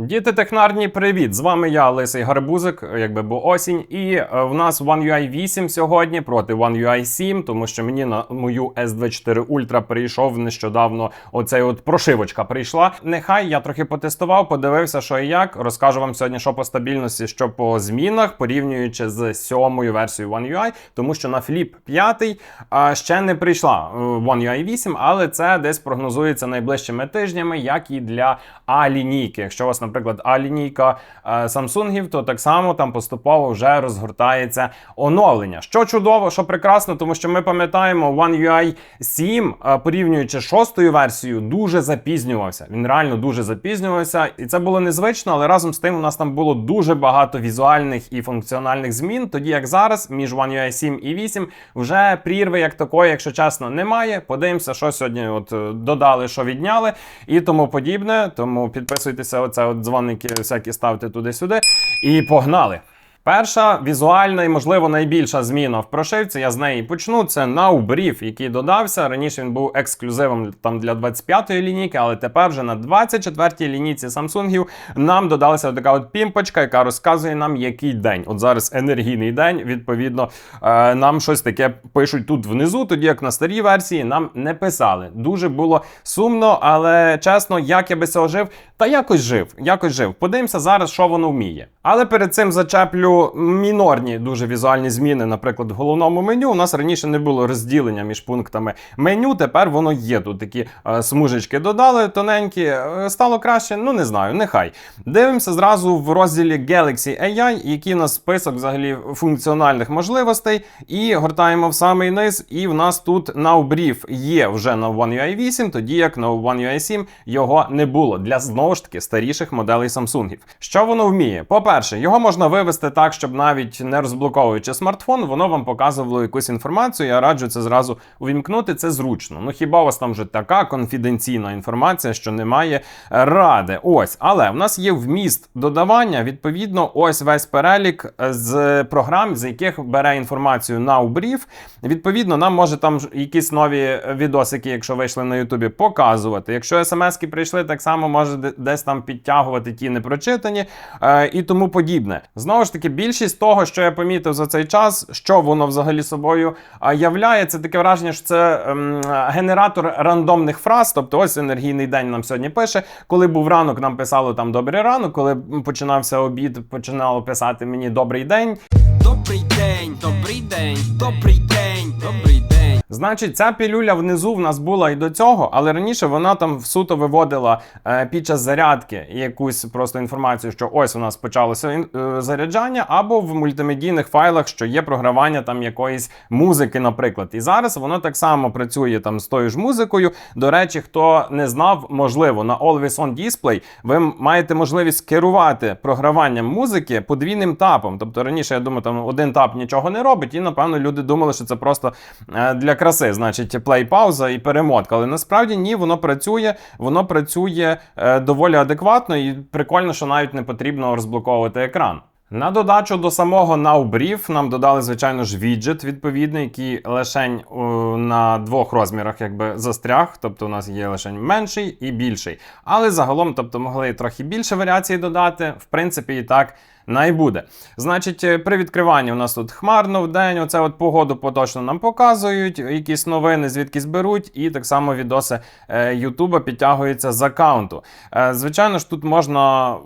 Діти технарні, привіт! З вами я, Лисий Гарбузик, якби бо осінь. І е, в нас One UI 8 сьогодні проти One UI 7, тому що мені на мою S24 Ultra прийшов нещодавно оцей от прошивочка прийшла. Нехай я трохи потестував, подивився, що і як. Розкажу вам сьогодні, що по стабільності, що по змінах, порівнюючи з сьомою версією One UI, тому що на Flip 5 а, ще не прийшла е, One UI 8, але це десь прогнозується найближчими тижнями, як і для А-лінійки. Якщо вас, наприклад, А-лінійка е, Samsung, то так само там поступово вже розгортається оновлення. Що чудово, що прекрасно, тому що ми пам'ятаємо, One UI 7, е, порівнюючи шостою версією, дуже запізнювався. Він реально дуже запізнювався, і це було незвично, але разом з тим у нас там було дуже багато візуальних і функціональних змін. Тоді як зараз, між One UI 7 і 8 вже прірви як такої, якщо чесно, немає. Подивимося, що сьогодні от е, додали, що відняли і тому подібне. Тому підписуйтеся, оце дзвоники всякі ставте туди-сюди. І погнали! Перша візуальна і, можливо, найбільша зміна в прошивці, я з неї почну. Це Brief, який додався. Раніше він був ексклюзивом там для 25-ї лінійки, але тепер вже на 24-й лінійці Samsung нам додалася така от пімпочка, яка розказує нам, який день. От зараз енергійний день. Відповідно, е, нам щось таке пишуть тут внизу, тоді як на старій версії нам не писали. Дуже було сумно, але чесно, як я би цього жив, та якось жив. Якось жив. Подивимося зараз, що воно вміє. Але перед цим зачеплю мінорні дуже візуальні зміни. Наприклад, в головному меню у нас раніше не було розділення між пунктами меню. Тепер воно є. Тут такі е, смужечки додали тоненькі. Е, стало краще. Ну не знаю, нехай. Дивимося зразу в розділі Galaxy AI, який у нас список взагалі функціональних можливостей. І гортаємо в самий низ. І в нас тут Now Brief є вже на One UI 8, тоді як на One UI 7 його не було для знову ж таки старіших моделей Samsung. Що воно вміє? По-перше, його можна вивести так, щоб навіть не розблоковуючи смартфон, воно вам показувало якусь інформацію. Я раджу це зразу увімкнути. Це зручно. Ну хіба у вас там вже така конфіденційна інформація, що немає ради? Ось, але в нас є вміст додавання. Відповідно, ось весь перелік з програм, з яких бере інформацію Now Brief. Відповідно, нам може там якісь нові відосики, якщо вийшли на Ютубі, показувати. Якщо смски прийшли, так само може десь там підтягувати ті непрочитані е, і тому подібне. Знову ж таки, більшість того, що я помітив за цей час, що воно взагалі собою являє, це таке враження, що це ем, генератор рандомних фраз. Тобто, ось енергійний день нам сьогодні пише. Коли був ранок, нам писало там добрий ранок. Коли починався обід, починало писати мені добрий день. Добрий день, добрий день, добрий день, добрий день. Значить, ця пілюля внизу в нас була і до цього, але раніше вона там суто виводила е, під час зарядки якусь просто інформацію, що ось у нас почалося е, заряджання, або в мультимедійних файлах, що є програвання там якоїсь музики, наприклад. І зараз воно так само працює там з тою ж музикою. До речі, хто не знав, можливо, на Always On Display ви маєте можливість керувати програванням музики подвійним тапом. Тобто раніше я думаю, там один тап нічого не робить, і напевно люди думали, що це просто е, для краси, значить, плей, пауза і перемотка. Але насправді ні, воно працює, воно працює е, доволі адекватно і прикольно, що навіть не потрібно розблоковувати екран. На додачу до самого Now Brief нам додали, звичайно ж, віджит відповідний, який лишень о, на двох розмірах якби застряг. Тобто у нас є лишень менший і більший. Але загалом, тобто, могли трохи більше варіацій додати. В принципі, і так найбуде. Значить, е, при відкриванні у нас тут хмарно в день. Оце от погоду поточно нам показують, якісь новини звідки зберуть, і так само відоси е, Ютуба підтягуються з аккаунту. Е, Звичайно ж, тут можна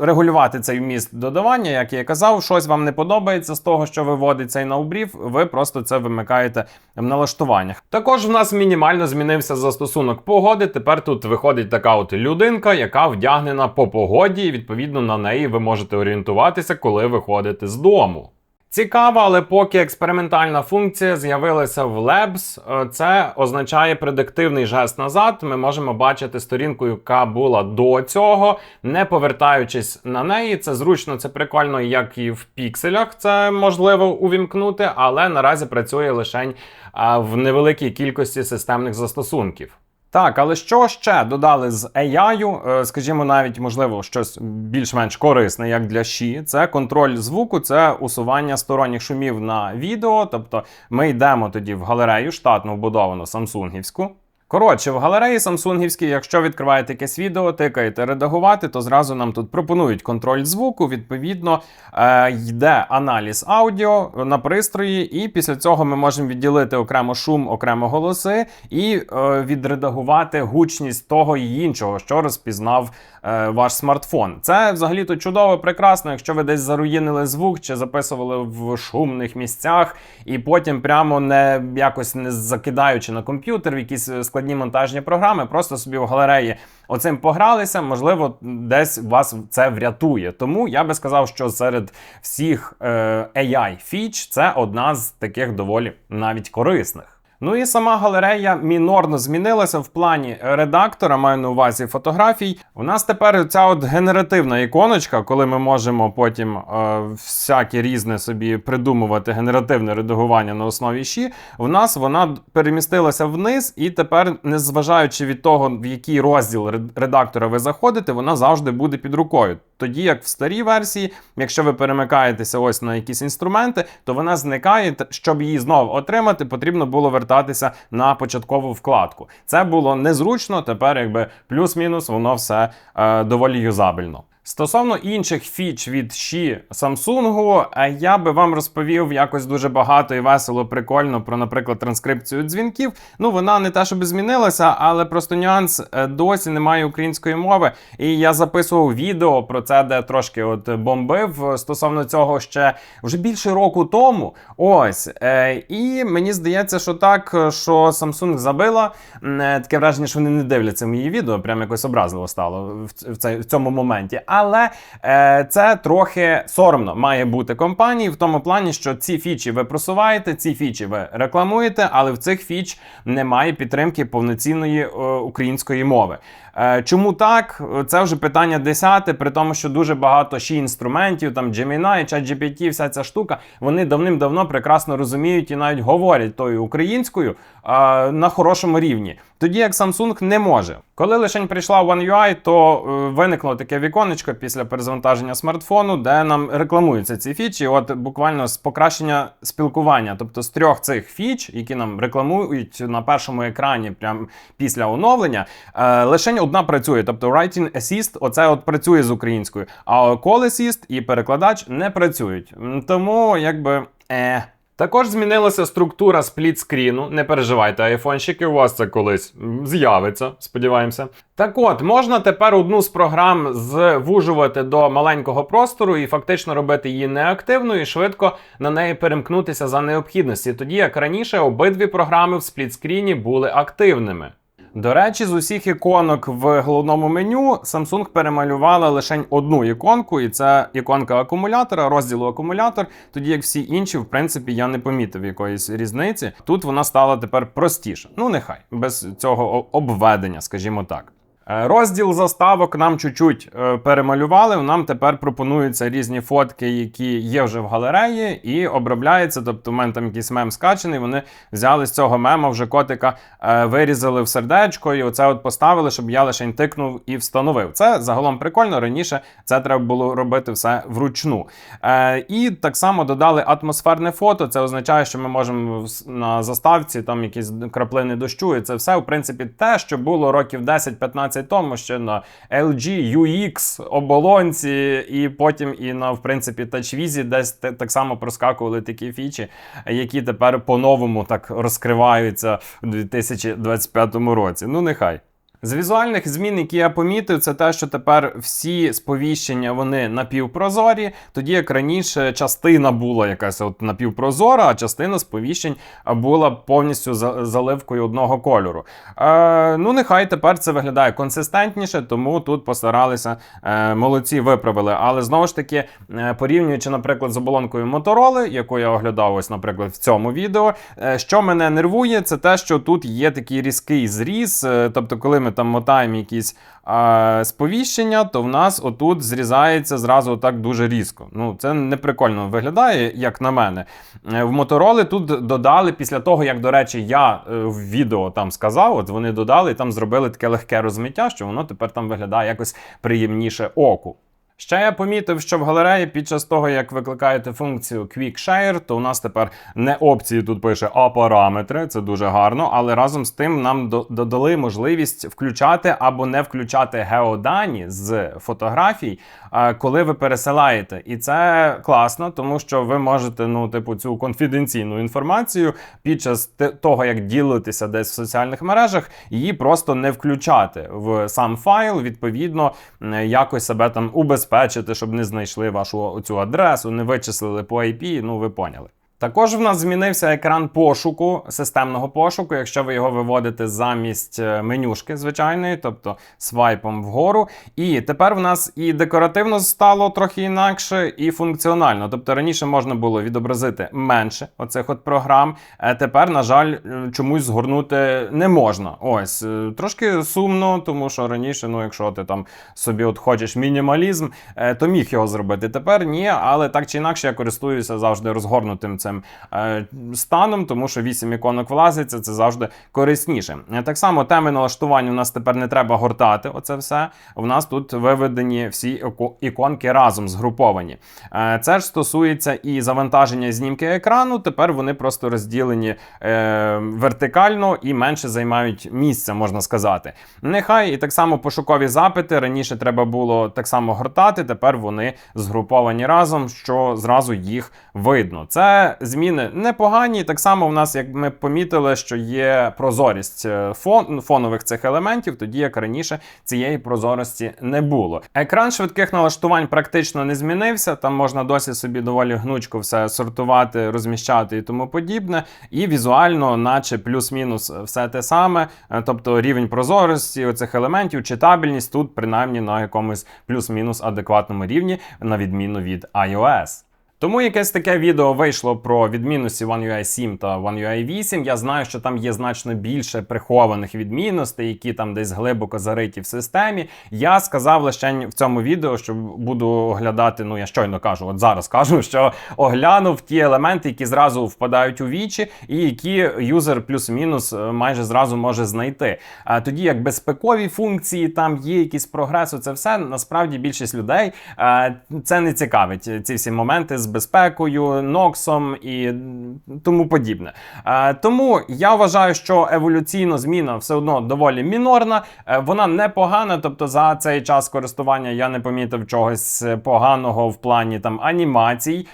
регулювати цей вміст додавання, як я казав, щось вам не подобається з того, що виводить цей наубрів, ви просто це вимикаєте в налаштуваннях. Також в нас мінімально змінився застосунок погоди. Тепер тут виходить така от людинка, яка вдягнена по погоді, і відповідно на неї ви можете орієнтуватися, коли виходите з дому. Цікава, але поки експериментальна функція з'явилася в Labs, е, це означає предиктивний жест назад. Ми можемо бачити сторінку, яка була до цього, не повертаючись на неї. Це зручно, це прикольно, як і в пікселях. Це можливо увімкнути, але наразі працює лише в невеликій кількості системних застосунків. Так, але що ще додали з AI, е, скажімо, навіть можливо щось більш-менш корисне, як для Ші, це контроль звуку, це усування сторонніх шумів на відео. Тобто ми йдемо тоді в галерею штатно вбудовану самсунгівську. Коротше, в галереї самсунгівській, якщо відкриваєте якесь відео, тикаєте редагувати, то зразу нам тут пропонують контроль звуку. Відповідно, е, йде аналіз аудіо на пристрої, і після цього ми можемо відділити окремо шум, окремо голоси і е, відредагувати гучність того і іншого, що розпізнав е, ваш смартфон. Це взагалі то чудово, прекрасно, якщо ви десь заруїнили звук чи записували в шумних місцях, і потім прямо не якось не закидаючи на комп'ютер в якісь е, складні монтажні програми, просто собі в галереї оцим погралися. Можливо, десь вас це врятує. Тому я би сказав, що серед всіх е, AI фіч це одна з таких доволі навіть корисних. Ну і сама галерея мінорно змінилася в плані редактора, маю на увазі фотографій. У нас тепер ця от генеративна іконочка, коли ми можемо потім е, всяке різне собі придумувати генеративне редагування на основі щі. В нас вона перемістилася вниз, і тепер, незважаючи від того, в який розділ редактора ви заходите, вона завжди буде під рукою. Тоді як в старій версії, якщо ви перемикаєтеся ось на якісь інструменти, то вона зникає. Щоб її знову отримати, потрібно було вертатися на початкову вкладку. Це було незручно. Тепер, якби плюс-мінус, воно все е, доволі юзабельно. Стосовно інших фіч від Xi Samsung, е, я би вам розповів якось дуже багато і весело, прикольно про, наприклад, транскрипцію дзвінків. Ну, вона не те, щоб змінилася, але просто нюанс е, досі немає української мови. І я записував відео про це, де трошки от бомбив е, стосовно цього ще вже більше року тому. Ось. І мені здається, що так, що Samsung забила. Таке враження, що вони не дивляться мої відео, прям якось образливо стало в цьому моменті. Але е, це трохи соромно має бути компанії в тому плані, що ці фічі ви просуваєте, ці фічі ви рекламуєте, але в цих фіч немає підтримки повноцінної е, української мови. Е, Чому так? Це вже питання десяте, при тому, що дуже багато ще інструментів, там Gemini, ChatGPT, вся ця штука, вони давним-давно прекрасно розуміють і навіть говорять тою українською е, на хорошому рівні. Тоді як Samsung не може. Коли лише прийшла One UI, то е, виникло таке віконечко після перезавантаження смартфону, де нам рекламуються ці фічі. От буквально з покращення спілкування. Тобто з трьох цих фіч, які нам рекламують на першому екрані, прямо після оновлення, лише одна працює. Тобто Writing Assist, оце от працює з українською, а Call Assist і перекладач не працюють. Тому якби. Е. Також змінилася структура сплітскріну. Не переживайте, айфонщики, у вас це колись з'явиться, сподіваємося. Так от, можна тепер одну з програм звужувати до маленького простору і фактично робити її неактивною і швидко на неї перемкнутися за необхідності, тоді як раніше обидві програми в сплітскріні були активними. До речі, з усіх іконок в головному меню Samsung перемалювала лише одну іконку, і це іконка акумулятора, розділу акумулятор. Тоді як всі інші, в принципі, я не помітив якоїсь різниці. Тут вона стала тепер простіша. Ну, нехай, без цього обведення, скажімо так. Е, Розділ заставок нам чуть-чуть е, перемалювали. Нам тепер пропонуються різні фотки, які є вже в галереї, і обробляється. Тобто, у мене там якийсь мем скачений. Вони взяли з цього мема вже котика, е, вирізали в сердечко, і оце от поставили, щоб я лише тикнув і встановив. Це загалом прикольно. Раніше це треба було робити все вручну. І так само додали атмосферне фото. Це означає, що ми можемо на заставці там якісь краплини дощу. І це все, в принципі, те, що було років 10-15 тому, ще на LG UX оболонці, і потім і на в принципі TouchWiz десь так само проскакували такі фічі, які тепер по-новому так розкриваються у 2025 році. Ну, нехай. З візуальних змін, які я помітив, це те, що тепер всі сповіщення вони напівпрозорі, тоді як раніше частина була якась от напівпрозора, а частина сповіщень була повністю за- заливкою одного кольору. Е, ну, нехай тепер це виглядає консистентніше, тому тут постаралися е, молодці виправили. Але знову ж таки, е, порівнюючи, наприклад, з оболонкою Motorola, яку я оглядав ось, наприклад, в цьому відео, е, що мене нервує, це те, що тут є такий різкий зріз. е, тобто, коли ми там мотаємо якісь е, сповіщення, то в нас отут зрізається зразу так дуже різко. Ну, це не прикольно виглядає, як на мене. Е, В мотороли тут додали після того, як, до речі, я е, в відео там сказав, от вони додали і там зробили таке легке розмиття, що воно тепер там виглядає якось приємніше оку. Ще я помітив, що в галереї під час того, як викликаєте функцію Quick Share, то у нас тепер не опції тут пише, а параметри. Це дуже гарно. Але разом з тим нам додали можливість включати або не включати геодані з фотографій, е, коли ви пересилаєте. І це класно, тому що ви можете, ну, типу, цю конфіденційну інформацію під час того, як ділитися десь в соціальних мережах, її просто не включати в сам файл. Відповідно, якось себе там убезпечити, щоб не знайшли вашу цю адресу, не вичислили по IP. Ну, ви поняли. Також в нас змінився екран пошуку, системного пошуку, якщо ви його виводите замість е, менюшки звичайної, тобто свайпом вгору. І тепер в нас і декоративно стало трохи інакше, і функціонально. Тобто раніше можна було відобразити менше оцих от програм. а Тепер, на жаль, е, чомусь згорнути не можна. Ось е, трошки сумно, тому що раніше, ну якщо ти там собі от хочеш мінімалізм, е, то міг його зробити. Тепер ні, але так чи інакше я користуюся завжди розгорнутим цим е, станом, тому що 8 іконок влазиться, це завжди корисніше. Е, Так само теми налаштування у нас тепер не треба гортати. Оце все. У нас тут виведені всі іконки разом згруповані. Е, Це ж стосується і завантаження знімки екрану. Тепер вони просто розділені вертикально і менше займають місця, можна сказати. Нехай і так само пошукові запити. Раніше треба було так само гортати, тепер вони згруповані разом, що зразу їх видно. Це зміни непогані. Так само в нас, як ми помітили, що є прозорість е, фон, фонових цих елементів, тоді як раніше цієї прозорості не було. Екран швидких налаштувань практично не змінився. Там можна досі собі доволі гнучко все сортувати, розміщати і тому подібне. І візуально, наче плюс-мінус все те саме. Е, Тобто рівень прозорості оцих елементів, читабельність тут принаймні на якомусь плюс-мінус адекватному рівні, на відміну від iOS. Тому якесь таке відео вийшло про відмінності One UI 7 та One UI 8. Я знаю, що там є значно більше прихованих відмінностей, які там десь глибоко зариті в системі. Я сказав лише в цьому відео, що буду оглядати. Ну я щойно кажу, от зараз кажу, що оглянув ті елементи, які зразу впадають у вічі, і які юзер плюс-мінус е, майже зразу може знайти. А тоді як безпекові функції, там є якийсь прогрес, це все насправді більшість людей е, це не цікавить. Ці всі моменти з безпекою, ноксом і тому подібне. Е, Тому я вважаю, що еволюційно зміна все одно доволі мінорна. Е, Вона непогана, тобто за цей час користування я не помітив чогось поганого в плані там анімацій,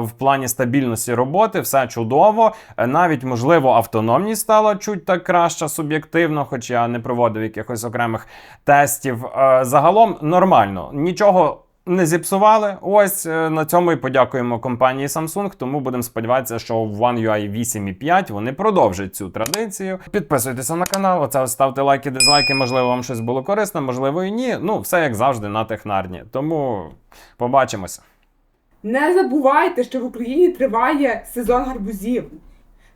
в плані стабільності роботи, все чудово. Е, Навіть можливо автономність стала чуть так краща суб'єктивно, хоч я не проводив якихось окремих тестів. Загалом нормально, нічого. Не зіпсували. Ось е, на цьому і подякуємо компанії Samsung. Тому будемо сподіватися, що в One UI 8.5 вони продовжать цю традицію. Підписуйтеся на канал. Оце ставте лайки, дизлайки. Можливо, вам щось було корисно, можливо, і ні. Ну, все як завжди на технарні. Тому побачимося. Не забувайте, що в Україні триває сезон гарбузів.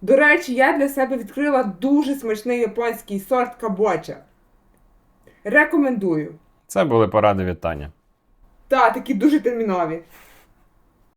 До речі, я для себе відкрила дуже смачний японський сорт кабоча. Рекомендую. Це були поради вітання. Та, такі дуже термінові.